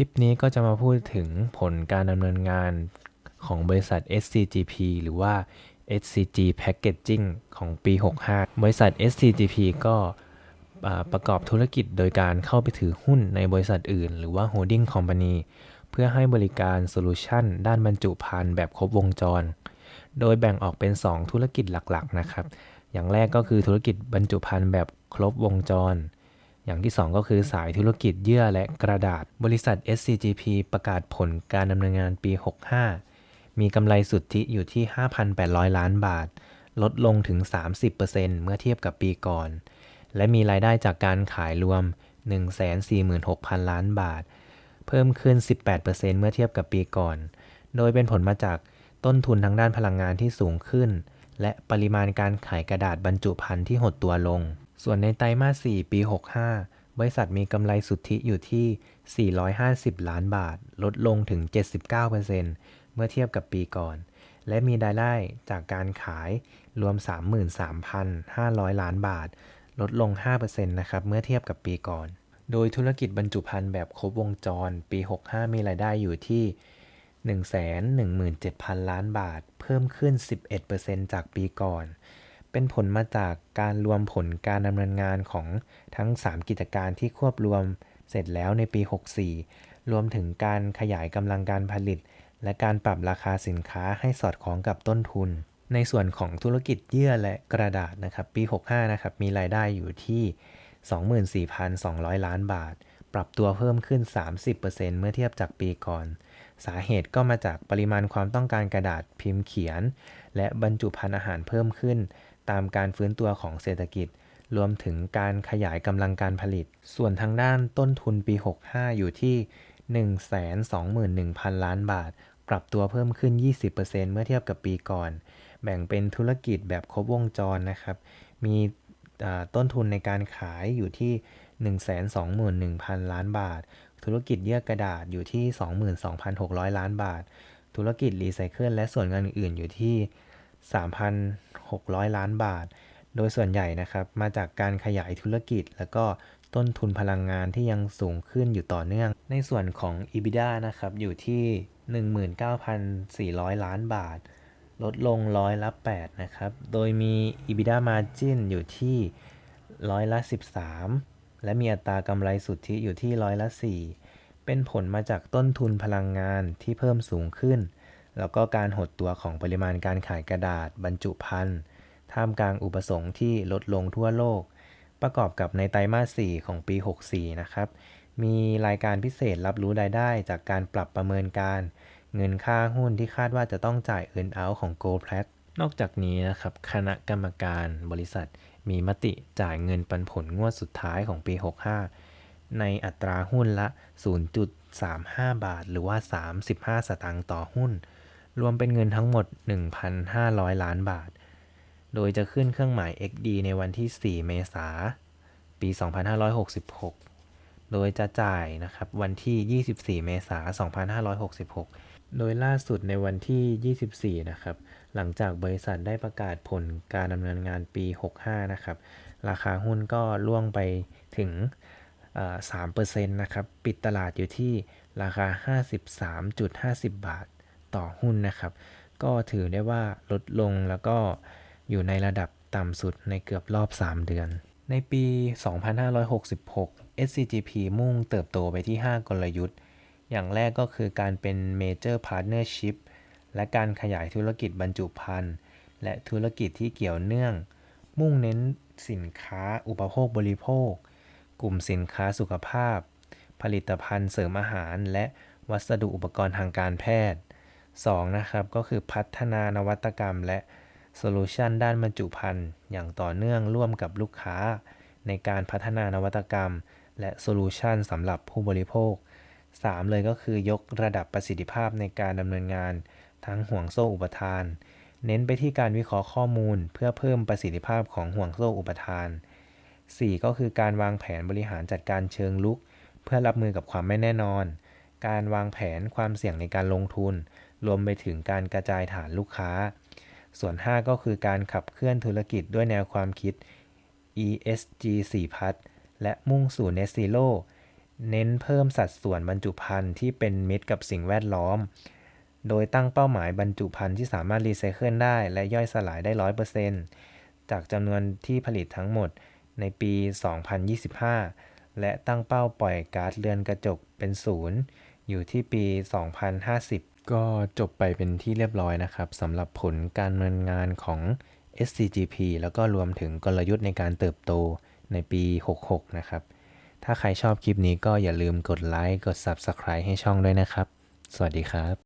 ลิปนี้ก็จะมาพูดถึงผลการดำเนินงานของบริษัท SCGP หรือว่า SCG Packaging ของปี 65 บริษัท SCGP ก็ประกอบธุรกิจโดยการเข้าไปถือหุ้นในบริษัทอื่น หรือว่า Holding Company เพื่อให้บริการโซลูชันด้านบรรจุภัณฑ์แบบครบวงจร โดยแบ่งออกเป็น 2 ธุรกิจหลักๆนะครับ อย่างแรกก็คือธุรกิจบรรจุภัณฑ์แบบครบวงจร อย่างที่ 2 ก็คือสายธุรกิจเยื่อและกระดาษ บริษัท SCGP ประกาศผลการดำเนินงานปี 65 มีกำไรสุทธิอยู่ที่ 5,800 ล้านบาท ลดลงถึง 30%เมื่อเทียบกับปีก่อน และมีรายได้จากการขายรวม 146,000 ล้านบาท เพิ่มขึ้น 18%เมื่อเทียบกับปีก่อน โดยเป็นผลมาจากต้นทุนทางด้านพลังงานที่สูงขึ้น และปริมาณการขายกระดาษบรรจุภัณฑ์ที่หดตัวลง ส่วนในไตรมาส 4 ปี 65 บริษัทมีกำไรสุทธิอยู่ที่ 450 ล้านบาท ลดลงถึง 79%เมื่อเทียบกับปีก่อน และมีรายได้จากการขายรวม 33,500 ล้านบาท ลดลง 5%นะครับเมื่อเทียบกับปีก่อน โดยธุรกิจบรรจุภัณฑ์แบบครบวงจร ปี 65 มีรายได้อยู่ที่117,000 ล้านบาท เพิ่มขึ้น 11%จากปีก่อน เป็นผลมาจากการรวมผลการดำเนินงานของทั้ง 3 กิจการที่ควบรวมเสร็จแล้วในปี 64 รวมถึงการขยายกำลังการผลิต และการปรับราคาสินค้าให้สอดคล้องกับต้นทุน ในส่วนของธุรกิจเยื่อและกระดาษนะครับปี 65 นะครับมีรายได้อยู่ที่ 24,200 ล้านบาท ปรับตัวเพิ่มขึ้น 30%เมื่อเทียบจากปีก่อน สาเหตุก็มาจากปริมาณความต้องการกระดาษพิมพ์เขียน และบรรจุภัณฑ์อาหารเพิ่มขึ้น ตามการฟื้นตัวของเศรษฐกิจ รวมถึงการขยายกำลังการผลิต ส่วนทางด้านต้นทุนปี 65 อยู่ที่ 121,000 ล้านบาท ปรับตัวเพิ่มขึ้น 20%เมื่อเทียบกับปีก่อน แบ่งเป็นธุรกิจแบบครบวงจรนะครับ มีต้นทุนในการขายอยู่ที่ 121,000 ล้านบาท ธุรกิจเยื่อกระดาษอยู่ที่ 22,600 ล้านบาท ธุรกิจรีไซเคิลและส่วนเงินอื่นอยู่ที่ 3,600 ล้านบาท โดยส่วนใหญ่นะครับมาจากการขยายธุรกิจ แล้วก็ต้นทุนพลังงานที่ยังสูงขึ้นอยู่ต่อเนื่อง ในส่วนของ EBITDA นะครับอยู่ที่ 19,400 ล้านบาท ลดลงร้อยละ8นะครับ โดยมี EBITDA margin อยู่ที่ร้อยละ 13 และมีอัตรากำไรสุทธิอยู่ที่ร้อยละ 4 เป็นผลมาจากต้นทุนพลังงานที่เพิ่มสูงขึ้น แล้วก็การหดตัวของปริมาณการขายกระดาษบรรจุภัณฑ์ท่ามกลางอุปสงค์ที่ลดลงทั่วโลก ประกอบกับในไตรมาส 4 ของปี 64 นะครับ มีรายการพิเศษรับรู้รายได้จากการปรับประเมินการ เงินค่าหุ้นที่คาดว่าจะต้องจ่าย earn out ของ Gold p l a t นอกจากนี้นะครับ คณะกรรมการบริษัทมีมติจ่ายเงินปันผลงวดสุดท้ายของปี 65 ในอัตราหุ้นละ 0.35 บาท หรือว่า 35 สตางค์ต่อหุ้น รวมเป็นเงินทั้งหมด 1,500 ล้านบาท โดยจะขึ้นเครื่องหมาย XD ในวันที่ 4 เมษายนปี 2566 โดยจะจ่ายนะครับวันที่ 24 เมษายน2566 โดยล่าสุดในวันที่ 24 นะครับ หลังจากบริษัทได้ประกาศผลการดำเนินงานปี 65 นะครับ ราคาหุ้นก็ล่วงไปถึง 3%นะครับ ปิดตลาดอยู่ที่ราคา 53.50 บาทต่อหุ้นนะครับ ก็ถือได้ว่าลดลงแล้วก็อยู่ในระดับต่ำสุดในเกือบรอบ 3 เดือน ในปี 2566 SCGP มุ่งเติบโตไปที่ 5 กลยุทธ์ อย่างแรกก็คือการเป็น Major Partnership และการขยายธุรกิจบรรจุภัณฑ์ และธุรกิจที่เกี่ยวเนื่อง มุ่งเน้นสินค้าอุปโภคบริโภค กลุ่มสินค้าสุขภาพ ผลิตภัณฑ์เสริมอาหาร และวัสดุอุปกรณ์ทางการแพทย์ 2. นะครับ ก็คือพัฒนานวัตกรรมและโซลูชันด้านบรรจุภัณฑ์อย่างต่อเนื่องร่วมกับลูกค้า ในการพัฒนานวัตกรรม และโซลูชันสำหรับผู้บริโภค 3. เลยก็คือยกระดับประสิทธิภาพในการดำเนินงาน ทั้งห่วงโซ่อุปทาน เน้นไปที่การวิเคราะห์ข้อมูล เพื่อเพิ่มประสิทธิภาพของห่วงโซ่อุปทาน 4. ก็คือการวางแผนบริหารจัดการเชิงลุก เพื่อรับมือกับความไม่แน่นอน การวางแผนความเสี่ยงในการลงทุน รวมไปถึงการกระจายฐานลูกค้า ส่วน 5 ก็คือการขับเคลื่อนธุรกิจด้วยแนวความคิด ESG 4พัฒและมุ่งสู่ Net Zero เน้นเพิ่มสัดส่วนบรรจุภัณฑ์ที่เป็นมิตรกับสิ่งแวดล้อม โดยตั้งเป้าหมายบรรจุภัณฑ์ที่สามารถรีไซเคิลได้และย่อยสลายได้ 100%จากจำนวนที่ผลิตทั้งหมด ในปี 2025 และตั้งเป้าปล่อยก๊าซเรือนกระจกเป็นศูนย์อยู่ที่ปี 2050 ก็จบไปเป็นที่เรียบร้อยนะครับสำหรับผลการดำเนินงานของ SCGP แล้วก็รวมถึงกลยุทธ์ในการเติบโตในปี 66 นะครับ ถ้าใครชอบคลิปนี้ก็อย่าลืมกดไลค์ กด Subscribe ให้ช่องด้วยนะครับ สวัสดีครับ